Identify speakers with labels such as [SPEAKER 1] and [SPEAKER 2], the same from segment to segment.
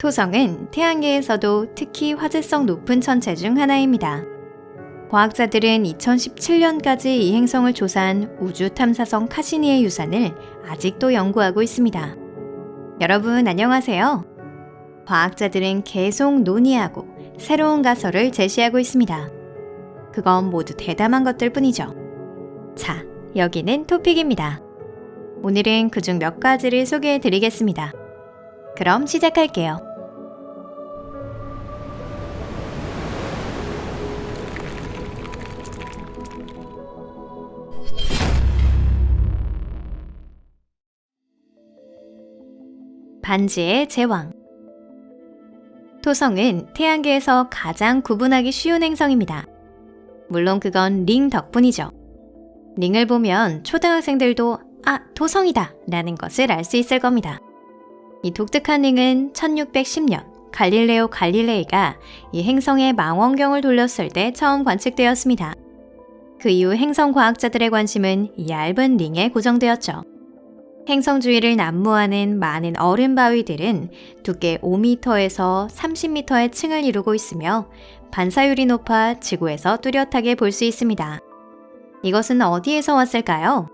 [SPEAKER 1] 토성은 태양계에서도 특히 화제성 높은 천체 중 하나입니다. 과학자들은 2017년까지 이 행성을 조사한 우주 탐사선 카시니의 유산을 아직도 연구하고 있습니다. 여러분 안녕하세요. 과학자들은 계속 논의하고 새로운 가설을 제시하고 있습니다. 그건 모두 대담한 것들 뿐이죠. 자, 여기는 토픽입니다. 오늘은 그중 몇 가지를 소개해 드리겠습니다. 그럼 시작할게요. 반지의 제왕 토성은 태양계에서 가장 구분하기 쉬운 행성입니다. 물론 그건 링 덕분이죠. 링을 보면 초등학생들도 아, 토성이다 라는 것을 알 수 있을 겁니다. 이 독특한 링은 1610년 갈릴레오 갈릴레이가 이 행성의 망원경을 돌렸을 때 처음 관측되었습니다. 그 이후 행성 과학자들의 관심은 이 얇은 링에 고정되었죠. 행성 주위를 난무하는 많은 얼음 바위들은 두께 5m에서 30m의 층을 이루고 있으며 반사율이 높아 지구에서 뚜렷하게 볼 수 있습니다. 이것은 어디에서 왔을까요?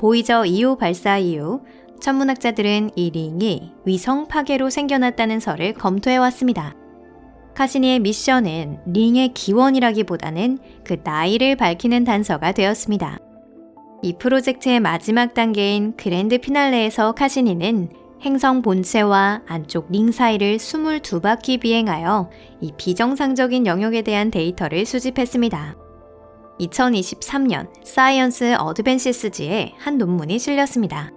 [SPEAKER 1] 보이저 2호 발사 이후 천문학자들은 이 링이 위성 파괴로 생겨났다는 설을 검토해 왔습니다. 카시니의 미션은 링의 기원이라기보다는 그 나이를 밝히는 단서가 되었습니다. 이 프로젝트의 마지막 단계인 그랜드 피날레에서 카시니는 행성 본체와 안쪽 링 사이를 22바퀴 비행하여 이 비정상적인 영역에 대한 데이터를 수집했습니다. 2023년 사이언스 어드벤시스지에 한 논문이 실렸습니다.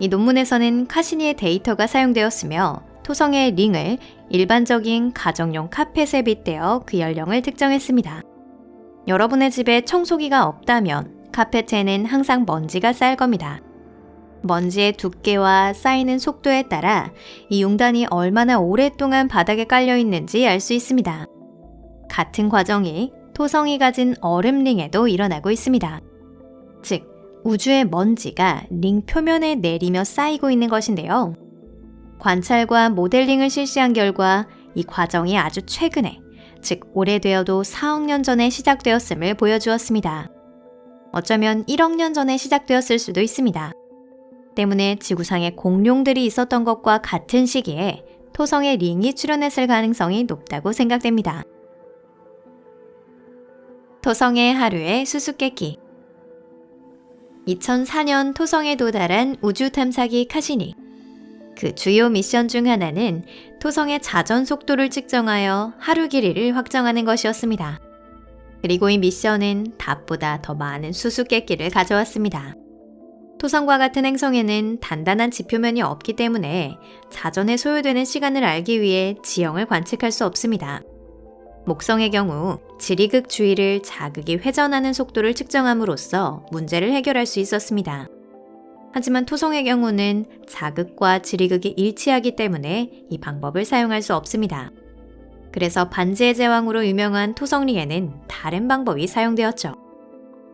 [SPEAKER 1] 이 논문에서는 카시니의 데이터가 사용되었으며 토성의 링을 일반적인 가정용 카펫에 빗대어 그 연령을 특정했습니다. 여러분의 집에 청소기가 없다면 카펫에는 항상 먼지가 쌓일 겁니다. 먼지의 두께와 쌓이는 속도에 따라 이 용단이 얼마나 오랫동안 바닥에 깔려 있는지 알 수 있습니다. 같은 과정이 토성이 가진 얼음링에도 일어나고 있습니다. 즉, 우주의 먼지가 링 표면에 내리며 쌓이고 있는 것인데요. 관찰과 모델링을 실시한 결과 이 과정이 아주 최근에, 즉 오래되어도 4억 년 전에 시작되었음을 보여주었습니다. 어쩌면 1억 년 전에 시작되었을 수도 있습니다. 때문에 지구상에 공룡들이 있었던 것과 같은 시기에 토성에 링이 출현했을 가능성이 높다고 생각됩니다. 토성의 하루의 수수께끼 2004년 토성에 도달한 우주 탐사기 카시니 그 주요 미션 중 하나는 토성의 자전 속도를 측정하여 하루 길이를 확정하는 것이었습니다. 그리고 이 미션은 답보다 더 많은 수수께끼를 가져왔습니다. 토성과 같은 행성에는 단단한 지표면이 없기 때문에 자전에 소요되는 시간을 알기 위해 지형을 관측할 수 없습니다. 목성의 경우 지리극 주위를 자극이 회전하는 속도를 측정함으로써 문제를 해결할 수 있었습니다. 하지만 토성의 경우는 자극과 지리극이 일치하기 때문에 이 방법을 사용할 수 없습니다. 그래서 반지의 제왕으로 유명한 토성링에는 다른 방법이 사용되었죠.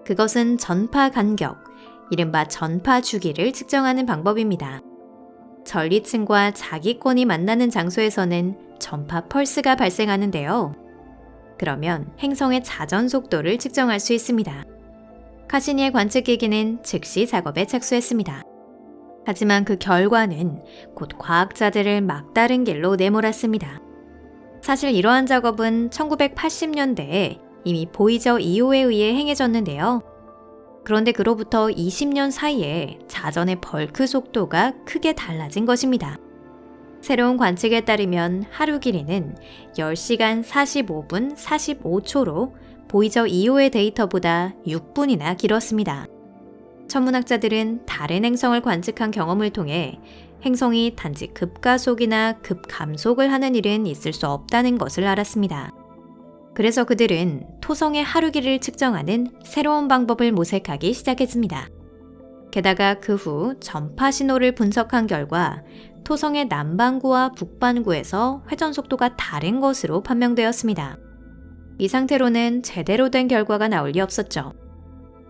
[SPEAKER 1] 그것은 전파 간격, 이른바 전파 주기를 측정하는 방법입니다. 전리층과 자기권이 만나는 장소에서는 전파 펄스가 발생하는데요. 그러면 행성의 자전 속도를 측정할 수 있습니다. 카시니의 관측기기는 즉시 작업에 착수했습니다. 하지만 그 결과는 곧 과학자들을 막다른 길로 내몰았습니다. 사실 이러한 작업은 1980년대에 이미 보이저 2호에 의해 행해졌는데요. 그런데 그로부터 20년 사이에 자전의 벌크 속도가 크게 달라진 것입니다. 새로운 관측에 따르면 하루 길이는 10시간 45분 45초로 보이저 2호의 데이터보다 6분이나 길었습니다. 천문학자들은 다른 행성을 관측한 경험을 통해 행성이 단지 급가속이나 급감속을 하는 일은 있을 수 없다는 것을 알았습니다. 그래서 그들은 토성의 하루 길을 측정하는 새로운 방법을 모색하기 시작했습니다. 게다가 그 후 전파 신호를 분석한 결과 토성의 남반구와 북반구에서 회전 속도가 다른 것으로 판명되었습니다. 이 상태로는 제대로 된 결과가 나올 리 없었죠.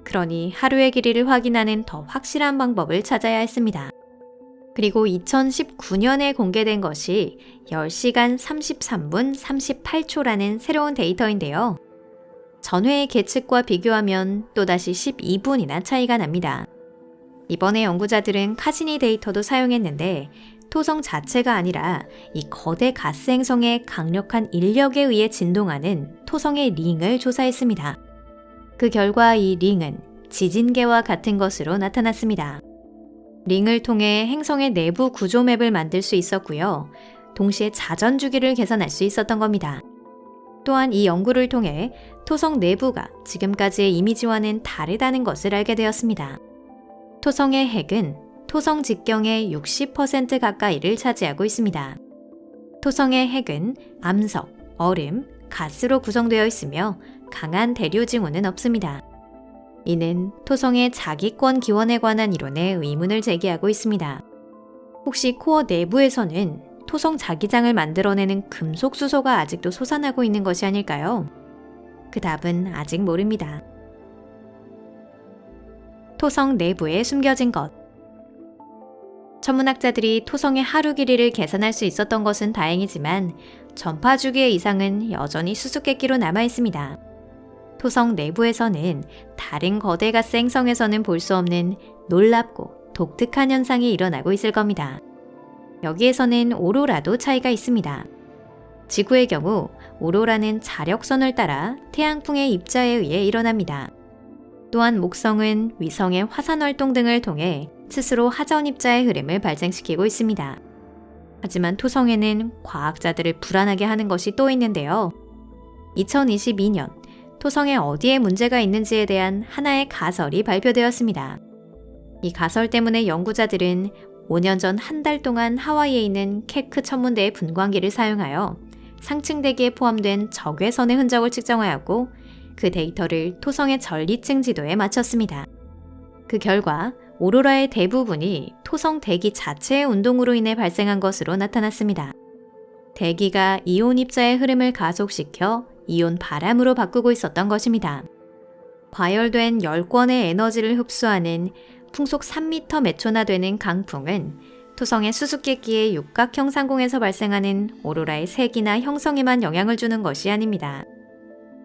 [SPEAKER 1] 그러니 하루의 길이를 확인하는 더 확실한 방법을 찾아야 했습니다. 그리고 2019년에 공개된 것이 10시간 33분 38초라는 새로운 데이터인데요. 전회의 계측과 비교하면 또다시 12분이나 차이가 납니다. 이번에 연구자들은 카시니 데이터도 사용했는데 토성 자체가 아니라 이 거대 가스 행성의 강력한 인력에 의해 진동하는 토성의 링을 조사했습니다. 그 결과 이 링은 지진계와 같은 것으로 나타났습니다. 링을 통해 행성의 내부 구조 맵을 만들 수 있었고요. 동시에 자전 주기를 계산할 수 있었던 겁니다. 또한 이 연구를 통해 토성 내부가 지금까지의 이미지와는 다르다는 것을 알게 되었습니다. 토성의 핵은 토성 직경의 60% 가까이를 차지하고 있습니다. 토성의 핵은 암석, 얼음, 가스로 구성되어 있으며 강한 대류 징후는 없습니다. 이는 토성의 자기권 기원에 관한 이론에 의문을 제기하고 있습니다. 혹시 코어 내부에서는 토성 자기장을 만들어내는 금속 수소가 아직도 솟아나고 있는 것이 아닐까요? 그 답은 아직 모릅니다. 토성 내부에 숨겨진 것. 천문학자들이 토성의 하루 길이를 계산할 수 있었던 것은 다행이지만 전파 주기의 이상은 여전히 수수께끼로 남아 있습니다. 토성 내부에서는 다른 거대 가스 행성에서는 볼 수 없는 놀랍고 독특한 현상이 일어나고 있을 겁니다. 여기에서는 오로라도 차이가 있습니다. 지구의 경우 오로라는 자력선을 따라 태양풍의 입자에 의해 일어납니다. 또한 목성은 위성의 화산 활동 등을 통해 스스로 하전 입자의 흐름을 발생시키고 있습니다. 하지만 토성에는 과학자들을 불안하게 하는 것이 또 있는데요. 2022년 토성에 어디에 문제가 있는지에 대한 하나의 가설이 발표되었습니다. 이 가설 때문에 연구자들은 5년 전 한 달 동안 하와이에 있는 케크 천문대의 분광기를 사용하여 상층 대기에 포함된 적외선의 흔적을 측정하였고 그 데이터를 토성의 전리층 지도에 맞췄습니다. 그 결과 오로라의 대부분이 토성 대기 자체의 운동으로 인해 발생한 것으로 나타났습니다. 대기가 이온 입자의 흐름을 가속시켜 이온 바람으로 바꾸고 있었던 것입니다. 과열된 열권의 에너지를 흡수하는 풍속 3m 매초나 되는 강풍은 토성의 수수께끼의 육각형 상공에서 발생하는 오로라의 색이나 형성에만 영향을 주는 것이 아닙니다.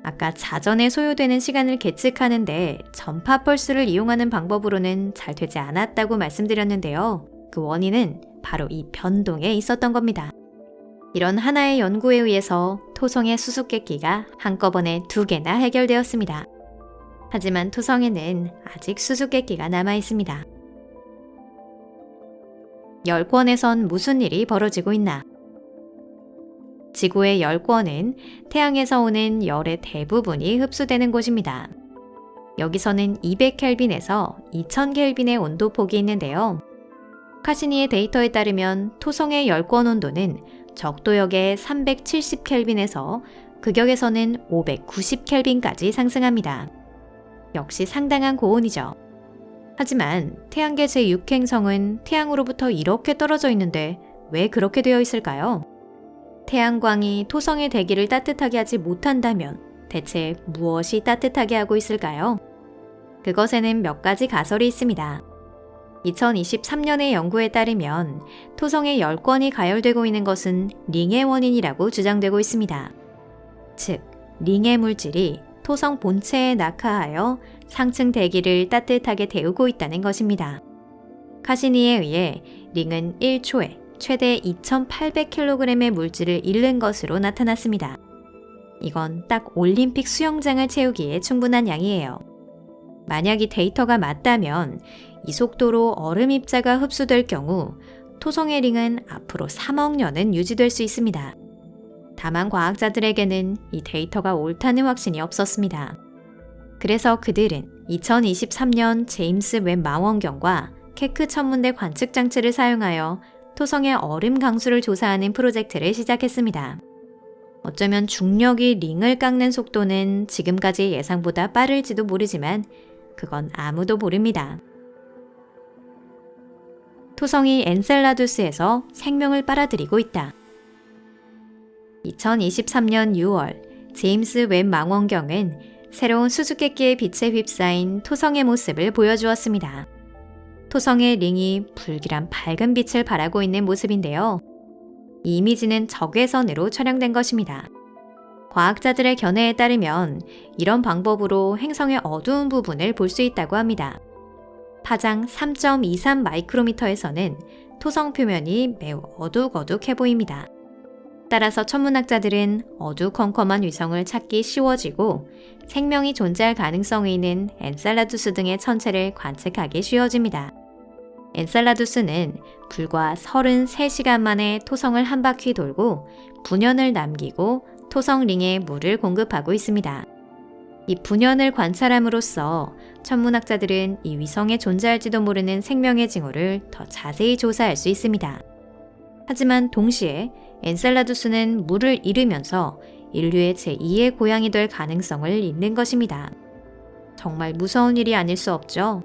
[SPEAKER 1] 아까 자전에 소요되는 시간을 계측하는데 전파 펄스를 이용하는 방법으로는 잘 되지 않았다고 말씀드렸는데요. 그 원인은 바로 이 변동에 있었던 겁니다. 이런 하나의 연구에 의해서 토성의 수수께끼가 한꺼번에 두 개나 해결되었습니다. 하지만 토성에는 아직 수수께끼가 남아 있습니다. 열권에선 무슨 일이 벌어지고 있나? 지구의 열권은 태양에서 오는 열의 대부분이 흡수되는 곳입니다. 여기서는 200켈빈에서 2000켈빈의 온도 폭이 있는데요. 카시니의 데이터에 따르면 토성의 열권 온도는 적도역의 370켈빈에서 극역에서는 590켈빈까지 상승합니다. 역시 상당한 고온이죠. 하지만 태양계 제6행성은 태양으로부터 이렇게 떨어져 있는데 왜 그렇게 되어 있을까요? 태양광이 토성의 대기를 따뜻하게 하지 못한다면 대체 무엇이 따뜻하게 하고 있을까요? 그것에는 몇 가지 가설이 있습니다. 2023년의 연구에 따르면 토성의 열권이 가열되고 있는 것은 링의 원인이라고 주장되고 있습니다. 즉, 링의 물질이 토성 본체에 낙하하여 상층 대기를 따뜻하게 데우고 있다는 것입니다. 카시니에 의해 링은 1초에 최대 2,800kg의 물질을 잃는 것으로 나타났습니다. 이건 딱 올림픽 수영장을 채우기에 충분한 양이에요. 만약 이 데이터가 맞다면 이 속도로 얼음 입자가 흡수될 경우 토성의 링은 앞으로 3억 년은 유지될 수 있습니다. 다만 과학자들에게는 이 데이터가 옳다는 확신이 없었습니다. 그래서 그들은 2023년 제임스 웹 망원경과 케크 천문대 관측 장치를 사용하여 토성의 얼음 강수를 조사하는 프로젝트를 시작했습니다. 어쩌면 중력이 링을 깎는 속도는 지금까지 예상보다 빠를지도 모르지만 그건 아무도 모릅니다. 토성이 엔셀라두스에서 생명을 빨아들이고 있다. 2023년 6월 제임스 웹 망원경은 새로운 수수께끼의 빛에 휩싸인 토성의 모습을 보여주었습니다. 토성의 링이 불길한 밝은 빛을 발하고 있는 모습인데요. 이 이미지는 적외선으로 촬영된 것입니다. 과학자들의 견해에 따르면 이런 방법으로 행성의 어두운 부분을 볼 수 있다고 합니다. 파장 3.23 마이크로미터에서는 토성 표면이 매우 어둑어둑해 보입니다. 따라서 천문학자들은 어두컴컴한 위성을 찾기 쉬워지고 생명이 존재할 가능성이 있는 엔셀라두스 등의 천체를 관측하기 쉬워집니다. 엔셀라두스는 불과 33시간 만에 토성을 한 바퀴 돌고 분연을 남기고 토성 링에 물을 공급하고 있습니다. 이 분연을 관찰함으로써 천문학자들은 이 위성에 존재할지도 모르는 생명의 징후를 더 자세히 조사할 수 있습니다. 하지만 동시에 엔셀라두스는 물을 잃으면서 인류의 제2의 고향이 될 가능성을 잃는 것입니다. 정말 무서운 일이 아닐 수 없죠?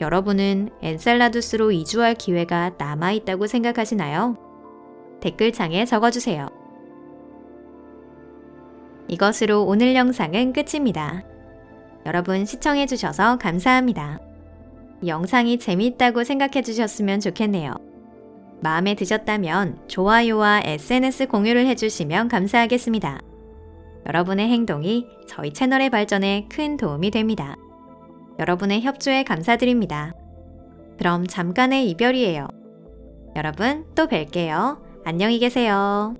[SPEAKER 1] 여러분은 엔셀라두스로 이주할 기회가 남아있다고 생각하시나요? 댓글창에 적어주세요. 이것으로 오늘 영상은 끝입니다. 여러분 시청해주셔서 감사합니다. 영상이 재미있다고 생각해주셨으면 좋겠네요. 마음에 드셨다면 좋아요와 SNS 공유를 해주시면 감사하겠습니다. 여러분의 행동이 저희 채널의 발전에 큰 도움이 됩니다. 여러분의 협조에 감사드립니다. 그럼 잠깐의 이별이에요. 여러분 또 뵐게요. 안녕히 계세요.